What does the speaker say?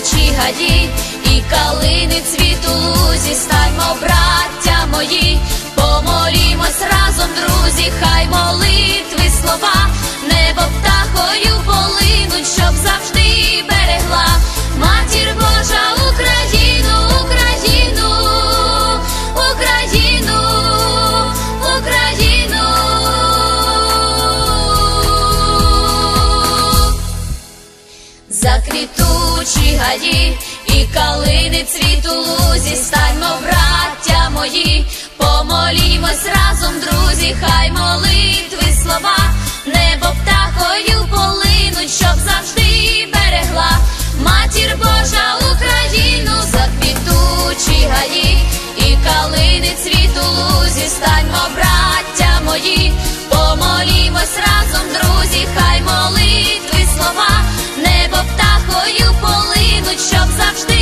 заквітучі гаї і калини цвіту лузі, станьмо, браття Заквітучі гаї і калини цвіт у лузі, станьмо, браття мої, помолімось разом, друзі, хай молитви слова, небо птахою полинуть, щоб завжди. Квіткою полинуть, щоб завжди.